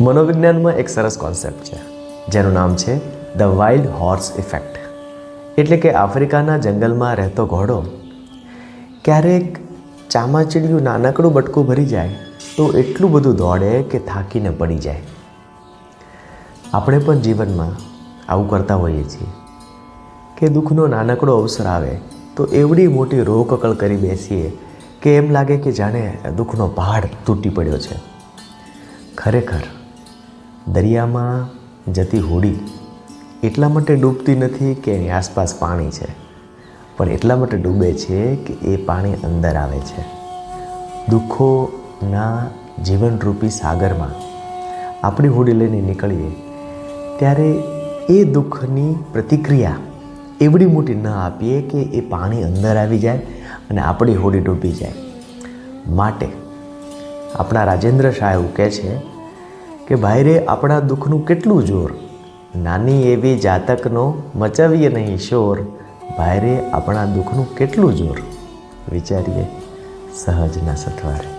મનોવિજ્ઞાનમાં એક સરસ કોન્સેપ્ટ છે, જેનું નામ છે ધ વાઇલ્ડ હોર્સ ઇફેક્ટ એટલે કે આફ્રિકાના જંગલમાં રહેતો ઘોડો, ક્યારેક ચામાચીડિયું નાનકડું બટકું ભરી જાય તો એટલું બધું દોડે કે થાકીને પડી જાય. આપણે પણ જીવનમાં આવું કરતા હોઈએ છીએ કે દુઃખનો નાનકડો અવસર આવે તો એવડી મોટી રોકકળ કરી બેસીએ કે એમ લાગે કે જાણે દુઃખનો પહાડ તૂટી પડ્યો છે. ખરેખર દરિયામાં જતી હોડી એટલા માટે ડૂબતી નથી કે એની આસપાસ પાણી છે, પણ એટલા માટે ડૂબે છે કે એ પાણી અંદર આવે છે. દુઃખોના જીવનરૂપી સાગરમાં આપણી હોડી લઈને નીકળીએ ત્યારે એ દુઃખની પ્રતિક્રિયા એવડી મોટી ન આપીએ કે એ પાણી અંદર આવી જાય અને આપણી હોડી ડૂબી જાય. માટે આપણા રાજેન્દ્ર શાહ એવું કહે છે કે ભાઈ રે આપણા દુઃખનું કેટલું જોર? નાની એવી જાતકનો મચાવીએ નહીં શોર ભાઈ રે આપણા દુઃખનું કેટલું જોર? વિચારીએ સહજના સથવારે.